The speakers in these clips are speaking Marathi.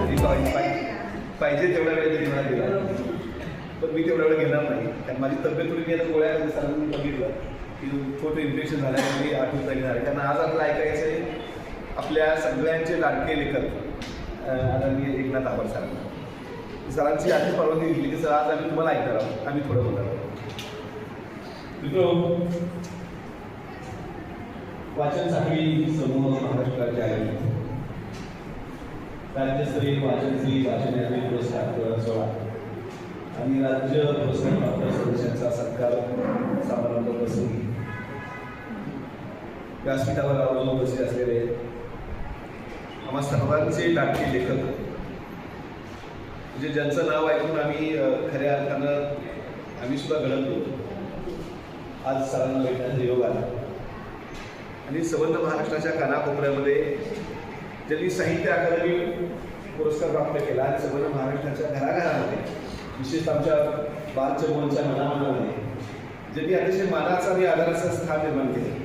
पाहिजे. तेवढा वेळ तरी दिला. पण मी तेवढा वेळ घेणार नाही. कारण माझी तब्येत थोडी मी आता गोळ्या सांगून बघितलं. की फोटो इन्फेक्शन झाल्यामुळे मी आठवण घेणार झालं कारण आज आपल्याला ऐकायचं आहे आपल्या सगळ्यांचे लाडके लेखक आता आदरणीय एकनाथ आभार सरांना सरांची आधी परवानगी दिली की सर आज आम्ही तुम्हाला ऐकणार आहोत. आम्ही थोडं बोलणार आहोत. मित्र वाचन साखळी समूह महाराष्ट्राचे आहे राज्यस्तरीय वाचन श्री पुरस्कार प्रदान सोहळा. आणि राज्य पुरस्कार प्राप्त सदस्यांचा सत्कार समारंभ बसून व्यासपीठावर आवर्जून उपस्थित असलेले आम्हा सर्वांचे लाडके लेखक म्हणजे ज्यांचं नाव ऐकून आम्ही खऱ्या अर्थानं आम्ही सुद्धा घडवतो. आज सरांना भेटण्याचा योग आला. आणि संबंध महाराष्ट्राच्या कानाकोपऱ्यामध्ये त्यांनी साहित्य अकादमी पुरस्कार प्राप्त केला आणि संबंध महाराष्ट्राच्या घराघरामध्ये विशेषतः आमच्या बालचमोहनच्या मनामनामध्ये ज्यांनी अतिशय मानाचं आणि आदराचं स्थान निर्माण केलं.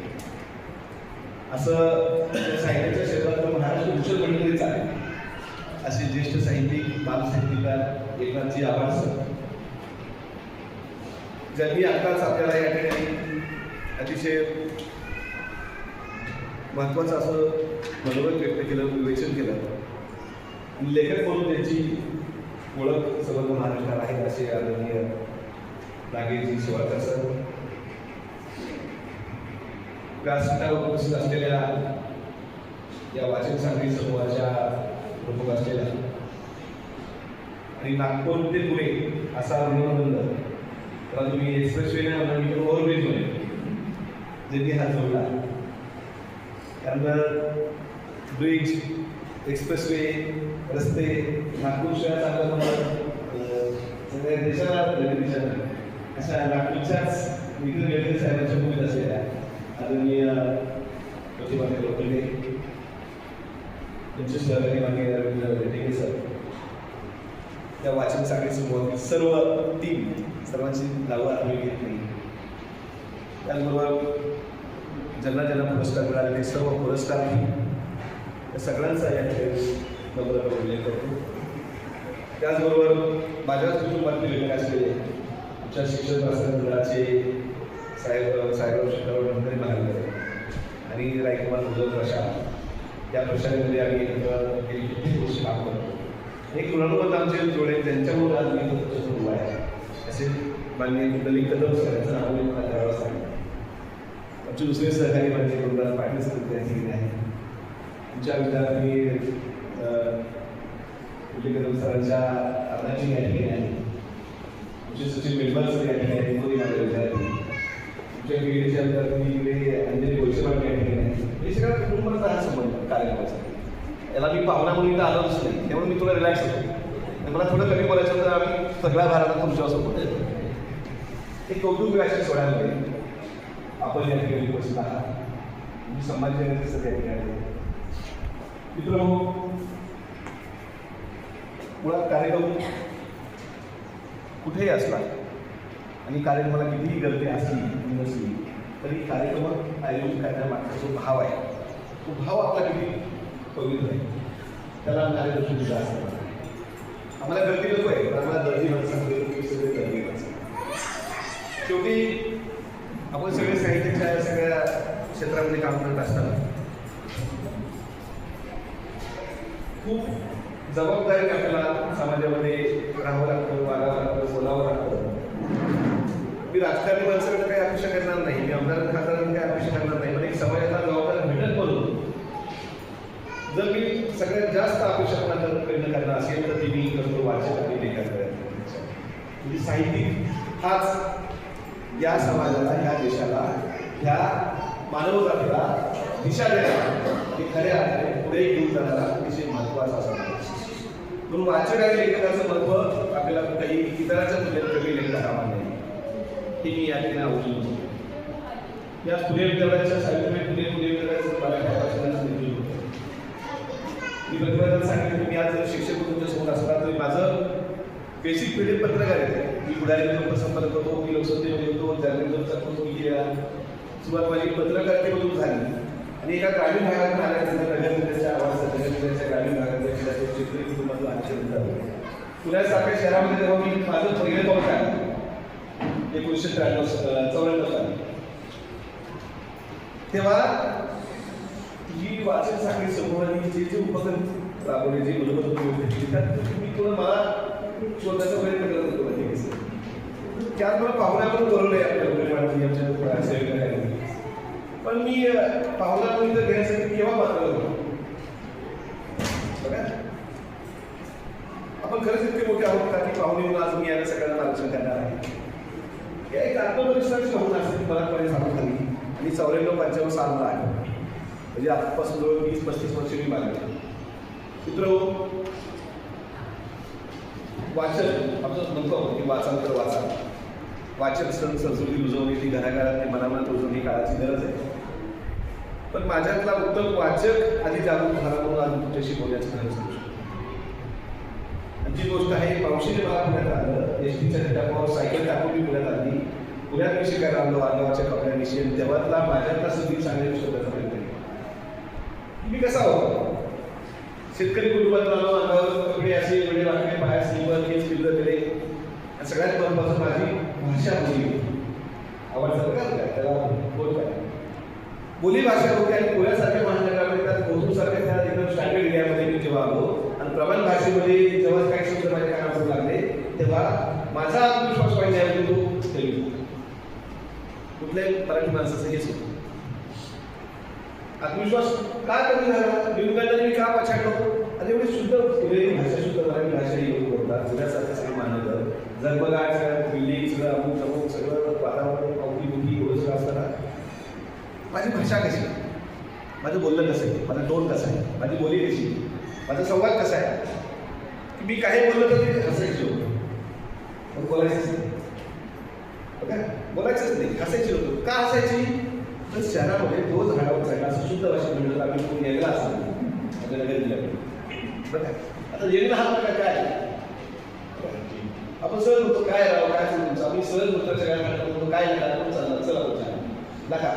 असं साहित्याच्या क्षेत्रात महाराष्ट्र भूषण मंडळीच आहे. असे ज्येष्ठ साहित्यिक बालसाहित्यिकार एकनाथजी आव्हाड सर ज्यांनी आत्ताच आपल्याला या ठिकाणी अतिशय महत्त्वाचं असं मनोगत व्यक्त केलं विवेचन केलं. लेखक म्हणून त्यांची ओळख संबंध महाराष्ट्रात आहे असे आदरणीय नागेशजी शिवाळकर सर. व्यासपीठावर उपस्थित असलेल्या या वाचन सांगली समूहाच्या प्रमुख असलेल्या आणि नागपूर ते पुणे असा ऋणबंध त्याला तुम्ही एक्सप्रेसवेने म्हणा मी ओव्हरब्रिज म्हणे ज्यांनी हा जोडला. त्यानंतर ब्रिज एक्सप्रेसवे रस्ते नागपूर शहरात आपल्याला सगळ्या देशाला प्रगतीच्या अशा नागपूरच्याच विविध रेल्वे साहेबांच्या भूमीत असलेल्या आदरणीय प्रतिभाताई लोकले त्यांचे सहकारी मागे रवींद्र रेटेके सर त्या वाचन साखळी सर्व टीम सर्वांची नावं आम्ही घेत नाही. त्याचबरोबर ज्यांना ज्यांना पुरस्कार मिळालेले सर्व पुरस्कार या सगळ्यांचा या ठिकाणी नम्र उल्लेख करतो. त्याचबरोबर माझ्याच कुटुंबातील लेखक असलेले आमच्या शिक्षण प्रसारण मंडळाचे साहेब साहेबराव शेखरराव नंदरे महाराज आणि रायकुमार मुजल प्रशांत. या प्रशांतमध्ये आम्ही एकत्र गेली किती वर्ष काम करतो एक ऋणबंध आमचे जोडे त्यांच्यामुळे आज मी सुरू आहे. असे माननीय कुंडली कदम सरांचं नाव मी मला करावं सांगितलं आमचे दुसरे सहकारी म्हणजे गुरुदास पाटील सर त्यांनी आहे. तुमच्या विद्यार्थी कुंडली कदम सरांच्या अर्धाची या ठिकाणी आहे. तुमचे सचिन मेंबर सर या ठिकाणी आहेत विद्यार्थी तुमच्या विद्यार्थी अंजली गोष्टीवाड या ठिकाणी आहे हे सगळ्या कुटुंबाचा हा संबंध कार्यक्रमाचा. याला मी पाहुणा म्हणून इथं आलोच नाही त्यामुळे मी थोडं रिलॅक्स होतो. आणि मला थोडं कमी बोलायचं होतं आम्ही सगळ्या भारतात तुमच्यासोबत एक कौटुंबिक अशा सोडायला आपण या ठिकाणी उपस्थित आहात. मी ठिकाणी मित्रांनो मुळात कार्यक्रम कुठेही असला आणि कार्यक्रमाला कितीही गर्दी असली नसली तरी कार्यक्रम आयोजित करण्यामागचा जो भाव आहे तो भाव आपला किती? पवित्र आहे. त्याला कार्यदर्शन दिला असतं. आम्हाला गर्दी नको आहे पण आम्हाला गर्दी माणसं हवी आहे, तुम्ही सगळे गर्दी माणसं शेवटी आपण सगळे साहित्याच्या या सगळ्या क्षेत्रामध्ये काम करत असताना खूप जबाबदारीने आपल्याला समाजामध्ये राहावं लागतं वागावं लागतं बोलावं लागतं मी राजकारणी माणसाकडे काही अपेक्षा करणार नाही. मी आमदार खासदारांनी काही अपेक्षा करणार नाही. पण एक समाजाचा जबाबदार भेटत म्हणून. जर मी सगळ्यात जास्त अपेक्षा कोणाकडनं करणार असेल तर ती मी करतो वाचक आणि लेखन म्हणजे साहित्यिक. हाच या समाजाला ह्या देशाला ह्या मानवजातीला दिशा देणारा आणि खऱ्या अर्थाने पुढे घेऊन जाणारा अतिशय महत्त्वाचा असा म्हणून वाचक आणि लेखकाचं महत्त्व आपल्याला काही इतरांच्या तुलनेत कमी लेखता कामा नाही हे मी या ठिकाणी आवर्जून म्हणतो. या पुणे विद्यालयाच्या सावित्रीबाई पुणे पुणे विद्यालयाचं मराठी वाचनाचं नेतृत्व होतं. मी प्रतिभाताला सांगितलं की मी आज जर शिक्षक तुमच्यासमोर असला तरी माझं बेसिक पिढी पत्रकार आहे मी पुढारी लोकसंपर्क करतो मी लोकसभेमध्ये होतो जर्नलिझमचा कोर्स मी केला सुरुवात माझी पत्रकारितेमधून झाली आणि एका ग्रामीण भागातून आल्यानंतर नगरजिल्ह्याच्या आवाज नगर ग्रामीण भागातल्या जिल्ह्याच्या चित्रित कुटुंबातून वाचन करतो पुण्यासारख्या शहरामध्ये जेव्हा मी माझं पहिलं पाऊल टाकलं एकोणीसशे त्र्याण्णव चौऱ्याण्णव साली. तेव्हा ही वाचन साखळी समूहाने जे जे उपक्रम राबवले जे मूलभूत उपयोग घेतले त्यात मी थोडं मला शोधायचा प्रयत्न करत होतो म्हणजे त्यात मला पाहुण्या पण बोलवलंय आपल्या उमेदवारांनी आमच्या सेवेकऱ्यांनी पण मी पाहुणा म्हणून इथं घेण्यासाठी केव्हा मात्र होतो? बघा. आपण खरंच इतके मोठे आहोत का की पाहुणे आज मी याला सगळ्यांना आरक्षण करणार आहे? हे एक आत्मविश्वास होऊन असते मला पहिले सांगून झाली आणि चौऱ्याण्णव पंच्याण्णव सालला आहे म्हणजे आजपासून जवळ वीस पस्तीस वर्ष मी मागले मित्र वाचन आपण म्हणतो की वाचन तर वाचा वाचन सण संस्कृती रुजवणे ती घराघरात मनामनात रुजवणे काळाची गरज आहे. पण माझ्यातला उत्तम वाचक आणि जागरूक झाला म्हणून आज तुमच्याशी बोलण्याची गरज आहे जी गोष्ट आहे. मावशीने मला पुण्यात आलं एस टीच्या टाकावर सायकल टाकून मी पुण्यात आली. पुण्यात मी शिकायला आलो अंगावाच्या कपड्याविषयी आणि तेव्हातला माझ्यातला संगीत सांगण्याची शोधाचा प्रयत्न मी कसा होतो शेतकरी कुटुंबात आलो अंगावर कपडे असे वेळे वाटणे पाया सिल्वर केस पिल्ल केले सगळ्यात महत्वाचं माझी भाषा बोली. आवडतं काय? त्याला बोल काय? बोली भाषा होती आणि पुण्यासारख्या महानगरामध्ये त्यात कोथरूडसारख्या त्या एकदम स्टँडर्ड एरियामध्ये मी जेव्हा आलो आणि प्रमाण भाषेमध्ये जेव्हा काही शब्द माझ्या कानावर लागले? तेव्हा माझा आत्मविश्वास पाहिजे आहे तो तेलुगू कुठल्याही मराठी माणसाचं हेच होतं आत्मविश्वास का कमी झाला? निवडताना मी का पछाडलो आणि एवढी शुद्ध पुणे भाषा शुद्ध मराठी भाषा ही लोक बोलतात. पुण्यासारखं सगळं मानलं जगमगाट सगळं बिल्डिंग सगळं अमुक तमुक सगळं वातावरण अवती एवढं सगळं असताना माझी भाषा कशी? आहे माझं बोलणं कसं आहे? माझा टोन कसा आहे? माझी बोली कशी? माझा संवाद कसा आहे? की मी काही बोललो तर ते हसायचे होतो पण बोलायचंच नाही. बघा बोलायचंच नाही. हसायची लोक. का हसायची? तर शहरामध्ये तो झाडावर चढला असं शुद्ध भाषेत म्हणलं आम्ही कोण यायला असतो नगर जिल्ह्यात बघा आता येणं हा प्रकार काय आपण सहज होतो काय राव? काय तुमचं? आम्ही सहज होतो सगळ्या होतो काय नका आपण चालणार चला नका.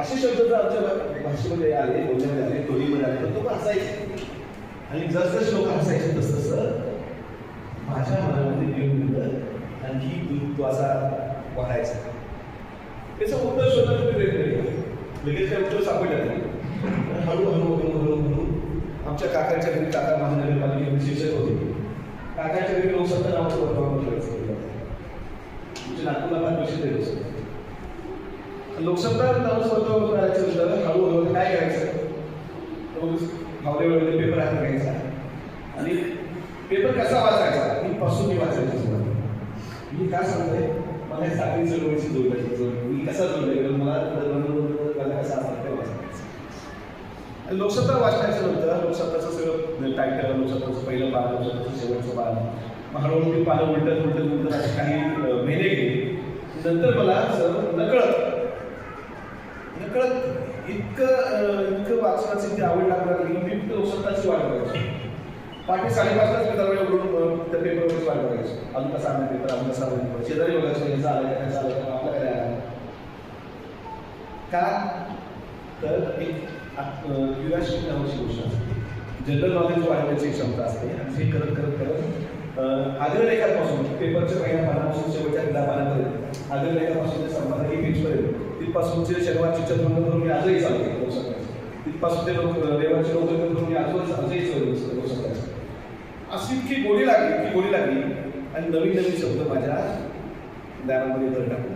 असे शब्द जर आमच्या भाषेमध्ये आले बोलण्यामध्ये आले टोलीमध्ये आले तर तो हसायचे. आणि जसं लोक हसायचे तस तसं माझ्या मनामध्ये घेऊन गेलं आणखी दूध तो असा वाढायचा. त्याचं उत्तर प्रयत्न केला. लगेच काय उत्तर सापडलं नाही. पण हळूहळू हळू आमच्या काकांच्या घरी काका महानगरपालिकेमध्ये शिक्षक होते. काकांच्या घरी लोकसत्ता नावाचं वर्तमान म्हणजे नागपूरला फार प्रसिद्ध आहे लोकसत्ता लोकसत्ता नावाचं वर्तमान करायचं म्हटलं हळूहळू काय करायचं? तर मग पेपर हातात घ्यायचा. आणि पेपर कसा वाचायचा? मी पासून मी वाचायचं सुरुवात. मी काय सांगतोय? मला हे साखळी चळवळीची जोडण्याची मी कसा जोडलं मला मला कसा असणार ते वाचायचं? लोकसत्ता वाचण्याचं नंतर लोकसत्ताचं सगळं टायटल लोकसत्ताचं पहिलं पान लोकसत्ताचं शेवटचं पान. हळूहळू ती पानं उलटत उलटत उलटत असे काही महिने गेले. नंतर मला असं नकळत नकळत इतकं इतकं वाचनाची ती आवड लागणार लागली मी फक्त लोकसत्ताची वाट बघायची. पहाटे साडेपाचलाच मी दरवाजा उघडून त्या पेपरवरच वाट बघायची. अजून कसा आणला पेपर अजून कसा आणला पेपर शेजारी बघायचो याचा आला काय झालं का आपला काय आला का? तर एक क्युरियासिटी नावाची गोष्ट असते. जनरल नॉलेज वाढवण्याची क्षमता असते. आणि हे करत करत करत अं, अग्रलेखापासून पेपरच्या पहिल्या पानापासून शेवटच्या पहिल्या पानापर्यंत अग्रलेखापासून ते संपादकीय पेजपर्यंत तिथपासूनचे शनिवारचे चतुर्थ करून मी आजही चालते लोकसत्ताचे तिथपासून ते लोक देवाचे लोक करून मी आजही आजही करू लोकसत्ताचे अशी इतकी गोडी लागली इतकी गोडी लागली. आणि नवीन नवीन शब्द माझ्या ज्ञानामध्ये भर टाकले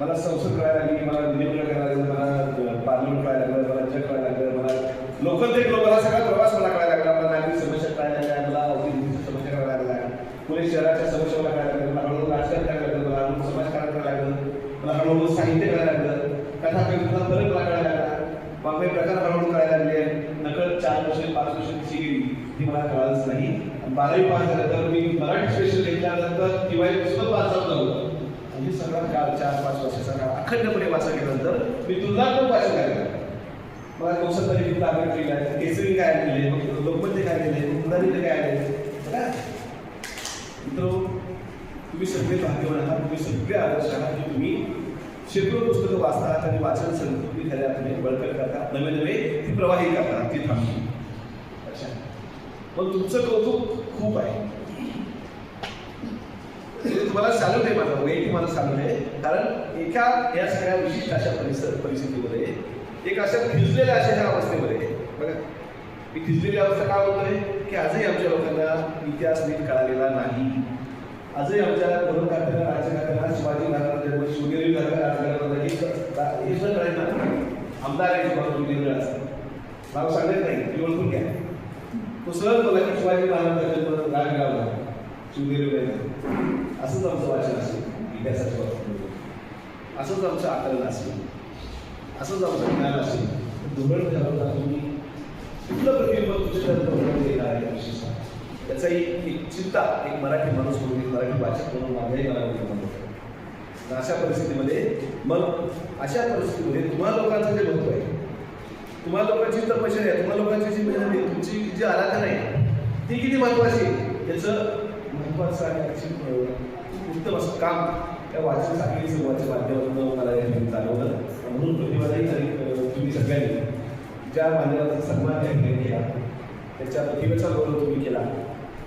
मला संसद कळायला लागली मला निवड करायला लागलं मला पार्लमेंट कळायला लागलं मला जग कळायला लागलं मला लोकल ते मला सगळा प्रवास मला कळायला लागला मला नागरिक समस्या कळायला लागल्या मला औद्योगिक समस्या कळायला लागल्या पुणे शहराच्या समस्या मला कळायला लागल्या मला हळूहळू राजकारण कळायला लागलं मला हळूहळू समाजकारण कळायला लागलं मला हळूहळू साहित्य करायला लागलं कथा कविता फरक मला कळायला लागला. वाङ्मय प्रकार हळूहळू करायला लागले. नकळत चार वर्ष पाच वर्ष कशी गेली. ती मला कळालंच नाही. बारावी पास झाल्यानंतर मी मराठी स्पेशल घेतल्यानंतर दिवाळी पुस्तक वाचत नव्हतं म्हणजे सगळा काळ चार पाच वर्षाचा काळ अखंडपणे वाचा केल्यानंतर मी तुलनात्मक वाचन करायला मला कौशल तरी लागत केलं. आहे केसरी काय दिले मग लोकमत काय दिले मुलांनी काय दिले तुम्ही सगळे भाग्यवान आहात तुम्ही सगळे आदर्श आहात की तुम्ही शेकडो पुस्तकं वाचतात आणि वाचन संस्कृती खऱ्या तुम्ही बळकट करता नवे नवे ती प्रवाही करतात ती थांबली अच्छा. पण तुमचं कौतुक खूप आहे. म्हणजे तुम्हाला चालू आहे माझा वैयक्तिक तुम्हाला चालू आहे कारण एका या सगळ्या विशिष्ट अशा परिसर परिस्थितीमध्ये एक अशा खिजलेल्या अशा ह्या अवस्थेमध्ये बघा मी खिजलेली अवस्था काय होतोय की आजही आमच्या लोकांना इतिहास नीट कळालेला नाही. आजही आमच्या धर्मकर्त्यांना राज्यकारखाना शिवाजी महाराजांना शिवगिरी कारखाना हे सुद्धा कळेल ना? आमदार आहे तुम्हाला शिवगिरी नाव सांगत नाही ती ओळखून घ्या. तो सहज बोला की शिवाजी महाराजांच्या जन्म राजगावला शिवगिरी असंच आमचं वाचन असेल इतिहासाच्या बाबतीमध्ये असंच आमचं आकलन असेल असंच आमचं ज्ञान असेल दुबळ ठरवता तुम्ही? कुठलं प्रतिबिंब तुमच्या तत्त्वामध्ये येणार आहे विशेषतः त्याचा एक चिंता एक मराठी माणूस म्हणून एक मराठी वाचक म्हणून माझ्याही मनामध्ये निर्माण होतं. अशा परिस्थितीमध्ये मग अशा परिस्थितीमध्ये तुम्हा लोकांचं जे महत्त्व आहे तुम्हा लोकांची तपश्चर्या आहे तुम्हा लोकांची जी मेहनत आहे तुमची जी आराधना आहे ती किती महत्वाची आहे? याचं महत्वाचं आणि याची, उत्तम असं काम त्या वाचन साखळी समूहाच्या माध्यमातून मला या ठिकाणी चालवलं. म्हणून प्रतिभाताई आणि तुम्ही सगळ्यांनी ज्या मान्यवराचा सन्मान त्या ठिकाणी केला त्याच्या प्रतिभेचा गौरव तुम्ही केला.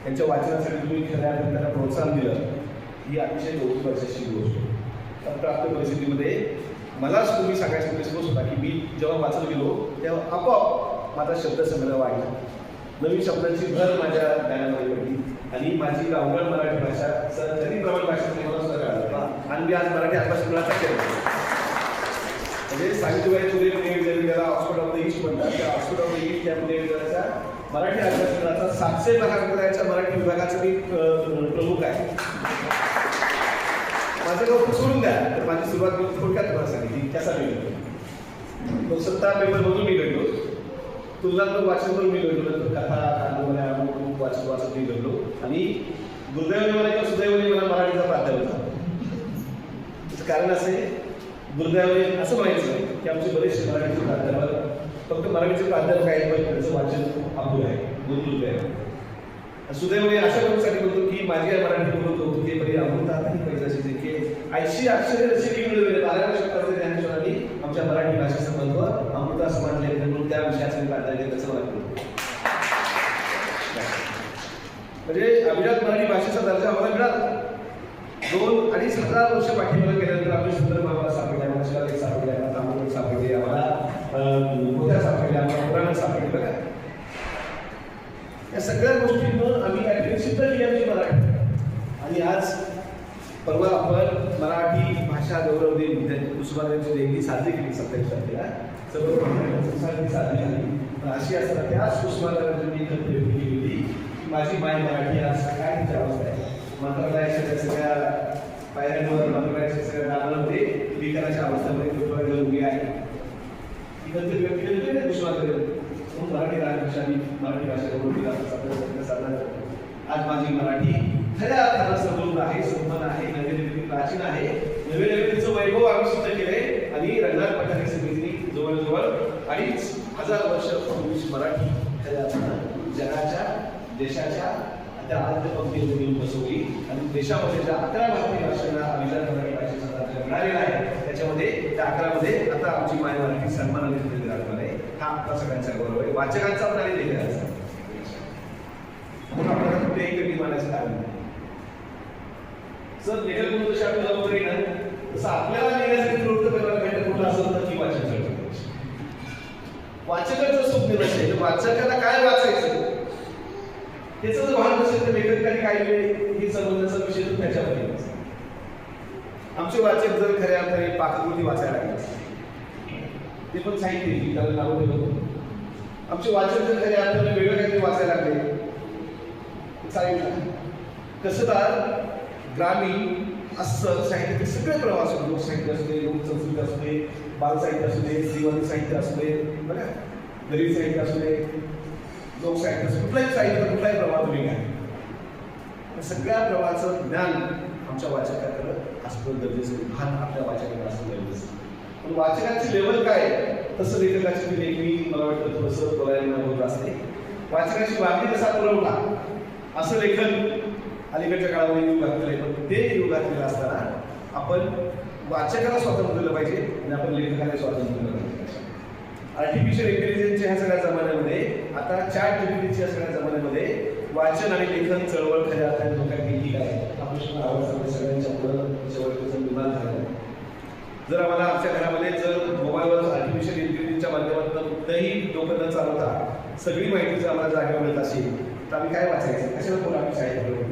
त्यांच्या वाचनासाठी तुम्ही खऱ्या अर्थाने त्यांना प्रोत्साहन दिलं ही अतिशय कौतुकाची गोष्ट. आहे. तर प्राप्त परिस्थितीमध्ये मलाच तुम्ही सांगायचा प्रश्न होता की मी जेव्हा वाचत गेलो तेव्हा आपोआप माझा शब्दसंग्रह वाढला. नवीन शब्दांची भर माझ्या ज्ञानामध्ये पडली आणि माझी अवघड मराठी भाषा सर तरी प्रमाण भाषेमध्ये मला सुद्धा कळालं आणि मी आज मराठी आत्मसंग्रहाचा केला म्हणजे सावित्रीबाई फुले पुणे विद्यापीठाला ऑक्सफोर्ड ऑफ द ईस्ट म्हणतात. त्या ऑक्सफोर्ड ऑफ द ईस्ट त्या पुणे विद्यापीठाच्या मराठी अभ्यासक्रमाचा सातशे महाविद्यालयाच्या मराठी विभागाचा मी प्रमुख आहे. माझं गाव सोडून द्या तर माझी सुरुवात मी थोडक्यात तुम्हाला सांगितली कसा मी घडलो तो सत्ता पेपरमधून मी घडलो. तुलनात्मक वाचन मी घडलो. नंतर कथा कादंबऱ्या अमुक वाचन वाचत मी घडलो. आणि दुर्दैवाने मला किंवा सुदैवाने मला मराठीचा प्राध्यापक होता त्याचं कारण असे दुर्दैवाने असं म्हणायचं नाही की आमचे बरेचसे मराठीचे प्राध्यापक फक्त मराठीचे प्राध्यापक आहेत पण त्यांचं वाचन अपुरं आहे गुंतवणूक आहे. सुदैवाने अशा गोष्टीसाठी बोलतो की माझी आई मराठी बोलत होतो की पहिले अमृतातही पैशाची जे की ऐंशी अक्षरे जसे की मिळवले बारा शब्दाचे ज्ञानेश्वरांनी आमच्या मराठी भाषेचं महत्त्व अमृता समाजले म्हणून त्या विषयाचे मी प्राधान्य त्याचं मला म्हणजे अभिजात मराठी भाषेचा दर्जा आम्हाला मिळाला. दोन अडीच हजार वर्ष पाठीमागे गेल्यानंतर आम्ही सुंदर बाबा सापडल्या भाषेला शिलालेख सापडले आम्हाला तांबूळ सापडले आम्हाला अं, मोत्या सापडल्या आम्हाला पुराण सापडले बघा या सगळ्या गोष्टींवर आम्ही ऍक्टिव्ह सिद्ध केली आमची मराठी. आणि आज परवा आपण मराठी भाषा गौरव दिन म्हणजे उस्मानाची जयंती साजरी केली सत्तावीस तारखेला. सर्व साजरी झाली. पण अशी असताना त्याच कुसुमाग्रहांची मी एकत्र केली होती. की माझी माय मराठी आज काय तिची अवस्था आहे. मंत्रालयाच्या सगळ्या पायऱ्यांवर मंत्रालयाच्या सगळ्या दारांमध्ये विकाराच्या अवस्थेमध्ये कुसुमाग्रह उभी आहे. ती कल्पना व्यक्ती केली म्हणून मराठी राजभाषा मी मराठी भाषेला गौरव दिला साजरा करतो आज माझी मराठी खऱ्या अर्थानं समृद्ध आहे संपन्न आहे नवे नवीन प्राचीन आहे. नवे नवीन जो वैभव आम्ही सुद्धा केले आणि रंगनाथ पठारे समितीने जवळजवळ अडीच हजार वर्ष पूर्वीची मराठी खऱ्या अर्थानं जगाच्या देशाच्या त्या आद्य पंक्तीमध्ये घेऊन बसवली. आणि देशामध्ये ज्या अकरा भारतीय भाषांना अभिजात मराठी भाषेचा दर्जा मिळालेला आहे त्याच्यामध्ये त्या अकरामध्ये आता आमची माय मराठी सन्मानाने दिलेली हा आपला सगळ्यांचा गौरव आहे? वाचकांचा पण आणि लेखकांचा म्हणून आपल्याला कुठेही कमी मानायचं कारण नाही. जर लेखक म्हणून जशी आपल्याला वगैरे ना तसं आपल्याला लिहिण्यासाठी प्रवृत्त करायला भेटत कुठं असेल तर ती वाचन करतो वाचकाचं स्वप्न नसेल तर वाचकाला काय वाचायचं? त्याचं जर भान नसेल तर लेखकाने काय लिहिले? हे समजण्याचा विषय तो त्याच्यावर आमचे वाचक जर खऱ्या अर्थाने पाककृती वाचायला लागले. ते पण साहित्य आहे, त्याला नाव ठेवत आमचे वाचन जर खऱ्या अर्थाने वेगळं काहीतरी वाचायला लागले. चालेल ना कसदार ग्रामीण असं साहित्याचे सगळे प्रवास होते. लोकसाहित्य असू दे लोकसंस्कृती असू दे बालसाहित्य असू दे जीवन साहित्य असू दे बघा गरीब साहित्य असू दे लोकसाहित्य असू कुठलाही साहित्य कुठलाही प्रवाह तुम्ही घ्या. सगळ्या प्रवाहाचं ज्ञान आमच्या वाचकाकडं असणं गरजेचं भान आपल्या वाचकाकडे असणं गरजेचं आहे. वाचकाची लेवल काय तसं लेखकाची मी नेहमी मला वाटतं थोडंसं बोलायला होत असते. वाचकाची मागणी कसा पुरवला? असं लेखन अलीकडच्या काळामध्ये युगातलं लेखन आहे. पण ते युगात घातलेलं असताना आपण वाचकाला स्वातंत्र्य दिलं पाहिजे आणि आपण लेखकाला स्वातंत्र्य दिलं पाहिजे. आर्टिफिशियल इंटेलिजन्सच्या ह्या सगळ्या जमान्यामध्ये आता चार जीपीटीच्या सगळ्या जमान्यामध्ये वाचन आणि लेखन चळवळ खऱ्या अर्थाने धोका गेली काय हा प्रश्न आवडता सगळ्यांच्या पुढं त्याच्यावर निर्माण झाला जर आम्हाला आमच्या घरामध्ये जर मोबाईलवर आर्टिफिशियल इंटेलिजन्सच्या माध्यमातून कुठलंही डोकं न चालवता सगळी माहिती जर आम्हाला जागेवर मिळत असेल तर आम्ही काय वाचायचं? कशाला पुढे आम्ही शाळेत वळवू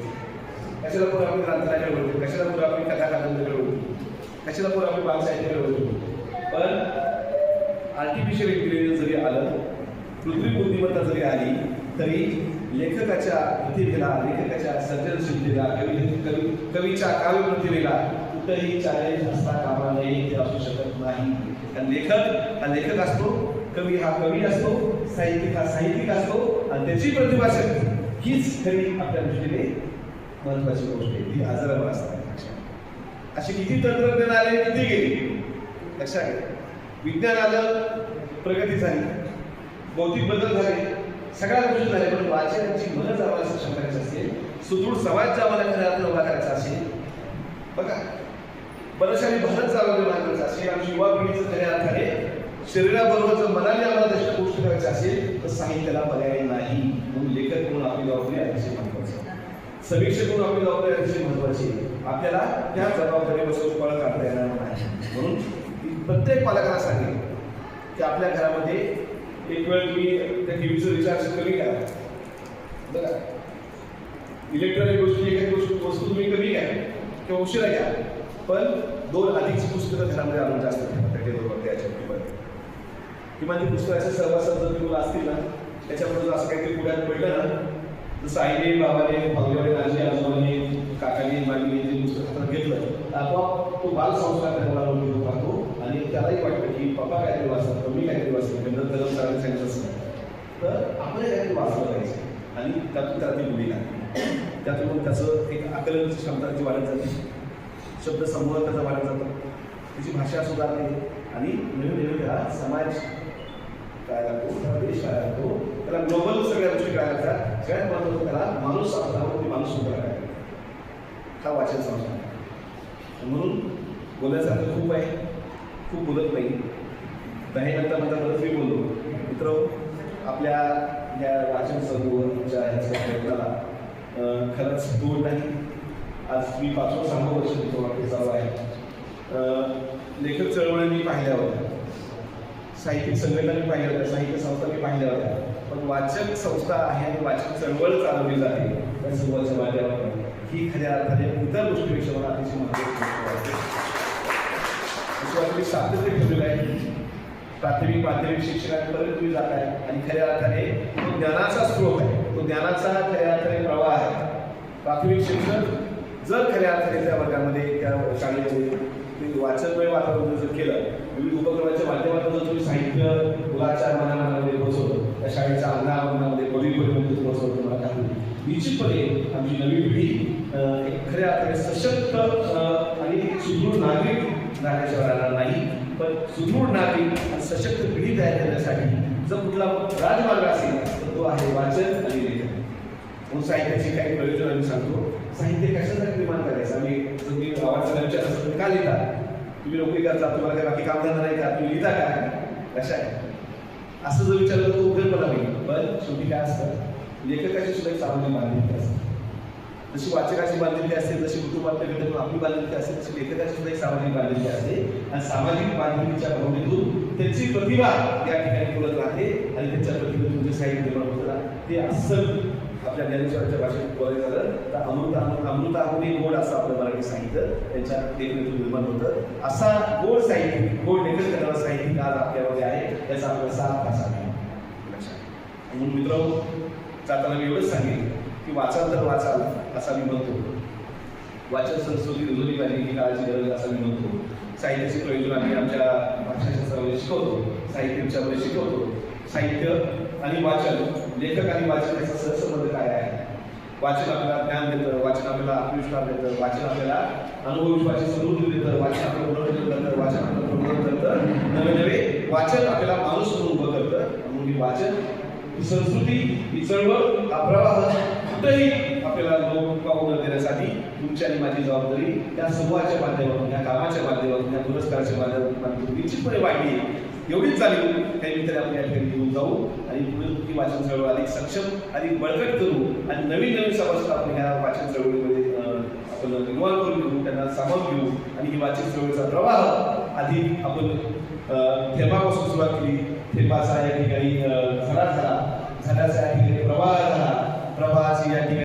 कशाला पुढे आम्ही ग्रंथालयाकडे वळवू कशाला पुढे आम्ही कथा कादंबरीकडे वळवू कशाला पुढे आम्ही बाल साहित्याकडे पण आर्टिफिशियल इंटेलिजन्स जरी आलं कृत्रिम बुद्धिमत्ता जरी आली तरी लेखकाच्या प्रतिभेला लेखकाच्या सर्जनशीलतेला कवी कवी कवीच्या काव्य प्रतिभेला कुठंही चॅलेंज असता कामा नये ते असू शकत नाही. हा लेखक हा लेखक असतो कवी हा कवी असतो साहित्यिक हा साहित्यिक असतो आणि त्याची प्रतिभा शक्ती हीच खरी आपल्या दृष्टीने महत्वाची गोष्ट आहे. ती आजारावर असतात अशी किती तंत्रज्ञान आले किती गेले? लक्षात घ्या. विज्ञान आलं प्रगती झाली. भौतिक बदल झाले. सगळ्या गोष्टी झाल्या पण वाचनाची मनच आम्हाला सक्षम करायची असेल सुदृढ समाज जर आम्हाला खऱ्या उभा करायचा असेल. बघा बऱ्याचशा भारत चालवले उभा असेल आमची युवा पिढीचं खऱ्या अर्थाने शरीराबरोबर जर मनाने आम्हाला त्याच्या गोष्टी करायची असेल तर साहित्याला पर्याय नाही. म्हणून लेखक म्हणून आपली जबाबदारी अतिशय महत्वाची समीक्षक म्हणून आपली जबाबदारी अतिशय महत्वाची आपल्याला त्या जबाबदारीपासून पळ काढता येणार नाही. म्हणून प्रत्येक पालकाला सांगेल की आपल्या घरामध्ये एक वेळ तुम्ही त्या टीव्हीचं रिचार्ज कमी करा. बघा. इलेक्ट्रॉनिक गोष्टी एखादी गोष्ट वस्तू तुम्ही कमी घ्या. किंवा उशिरा घ्या. पण दोन अधिकची पुस्तकं घरामध्ये आणून जास्त ठेवा त्या टेबलवर त्या टेबल किंवा ती पुस्तकाचे सहवासात जर तुम्हाला असतील ना त्याच्याबरोबर असं काहीतरी पुढ्यात पडलं ना जसं आईने बाबाने भाऊने आजी आजोबाने काकाने मागणी जे पुस्तक हातात घेतलं तर आपोआप तो बाल संस्कार त्या मुलाला उपयोग पाहतो आणि त्यालाही वाटतं की पप्पा काहीतरी वाचतात मी काहीतरी वाचलं गंधर्व गरम सरांनी सांगितलं असं तर आपण काहीतरी वाचलं पाहिजे. आणि त्यातून त्यातली मुली लागते त्यातून त्याचं एक आकलन क्षमता त्याची वाढत जाते. शब्द समूह त्याचा वाढत जातो? त्याची भाषा सुधारते आणि नवीन नवीन त्याला समाज काय लागतो देश काय लागतो त्याला ग्लोबल सगळ्या गोष्टी काय लागतात. सगळ्यात महत्वाचं त्याला माणूस आपल्यावरती माणूस सुद्धा काय हा वाचन समजा म्हणून बोलायसारखं खूप आहे. खूप बोलत नाही. दहा नंतर परत मी बोललो. मित्र आपल्या या वाचन समूहच्या ह्याच्या प्रयत्नाला खरंच दूर नाही. आज मी पाचवं सहावं वर्ष तिथं वाटते चालू आहे. लेखक चळवळी मी पाहिल्या होत्या. साहित्यिक संघटना मी पाहिल्या होत्या साहित्य संस्था मी पाहिल्या होत्या. पण वाचक संस्था आहे आणि वाचक चळवळ चालवली जाते त्या सुरुवातच्या माध्यमातून. ही खऱ्या अर्थाने इतर गोष्टीपेक्षा मला अतिशय महत्त्वाची गोष्ट वाटते सातत्य ठेवलेलं आहे. प्राथमिक माध्यमिक शिक्षणापर्यंत तुम्ही जात आहे आणि खऱ्या अर्थाने तो ज्ञानाचा स्रोत आहे. तो ज्ञानाचा खऱ्या अर्थाने प्रवाह आहे. प्राथमिक शिक्षण जर खऱ्या अर्थाने त्या वर्गामध्ये त्या शाळेमध्ये वाचनमय वातावरण जर केलं विविध उपक्रमाच्या माध्यमातून जर तुम्ही साहित्य मुलाच्या मनामनामध्ये पोहोचवलं त्या शाळेच्या अंगणामध्ये पदवीपर्यंत पोहोचवलं तुम्हाला काही निश्चितपणे आमची नवी पिढी एक खऱ्या अर्थाने सशक्त आणि सुदृढ नागरिक झाल्याशिवाय राहणार नाही. पण सुदृढ नागरिक आणि सशक्त पिढी तयार करण्यासाठी जर कुठला राजमार्ग असेल तर तो आहे वाचन आणि लेखन. म्हणून साहित्याची काही प्रयोजन आम्ही सांगतो. साहित्य कशासाठी निर्माण करायचं आम्ही तुम्ही गावाचा विचार असतो तुम्ही का लिहिता? तुम्ही नोकरी करता तुम्हाला काय बाकी काम धंदा नाही का? तुम्ही लिहिता का? कशा आहे? असं जर विचारलं तर तो उघडपणा होईल पण शेवटी काय असतं लेखकाची सुद्धा एक सामान्य बांधिलकी असते. जशी वाचकाची बांधिलकी असते जशी कुटुंबातल्या घटक आपली बांधिलकी असते तशी लेखकाची सुद्धा एक सामाजिक बांधिलकी असते. आणि सामाजिक बांधिलकीच्या भावनेतून त्यांची प्रतिभा या ठिकाणी बोलत राहते. आणि त्यांच्या प्रतिभेतून जे साहित्य निर्माण होतं ते अस्सल आपल्या ज्ञानेश्वराच्या भाषेत बोलायचं झालं तर अमृत अमृत अमृताहुनी गोड असं आपलं मराठी साहित्य त्यांच्या देखरेखीतून निर्माण होतं. असा गोड साहित्यिक गोड लेखन करणारा साहित्यिक आज आपल्यामध्ये आहे त्याचा आपल्याला साथ भाषा लक्षात म्हणून मित्र जाताना मी एवढंच सांगेन की वाचाल तर वाचाल असा मी म्हणतो. वाचन संस्कृती रुजली पाहिजे ही काळाची गरज असा असं मी म्हणतो. साहित्याचे प्रयोजन आम्ही आमच्या भाषाशास्त्रामध्ये शिकवतो साहित्यामध्ये शिकवतो. साहित्य आणि वाचन लेखक आणि वाचन याचा सहसंबंध काय आहे? वाचन आपल्याला ज्ञान देतं वाचन आपल्याला आत्मविश्वास देतं वाचन आपल्याला अनुभव विश्वाची समृद्धी देतं वाचन आपल्याला मनोरंजन करतं वाचन आपल्याला प्रबोधन करतं नवे नवे वाचन आपल्याला माणूस म्हणून उभं करतं. म्हणून ही वाचन ही संस्कृती ही चळवळ हा प्रवाह कुठेही आपल्याला लोक पाहून देण्यासाठी तुमची आणि माझी जबाबदारी त्या समूहाच्या माध्यमातून या कामाच्या माध्यमातून या पुरस्काराच्या माध्यमातून निश्चितपणे वाढली. एवढीच चालली काही मित्र आपण या ठिकाणी जाऊ आणि पुढे ही वाचन चळवळ अधिक सक्षम अधिक बळकट करू आणि नवीन नवीन सभासद आपण ह्या वाचन चळवळीमध्ये आपण निर्माण करून घेऊ त्यांना सामावून घेऊ आणि ही वाचन चळवळीचा प्रवाह आधी आपण थेंबापासून सुरुवात केली. थेंबाचा या ठिकाणी झाला झाला. झाल्याचा या ठिकाणी प्रवाह झाला. प्रवाहाची या ठिकाणी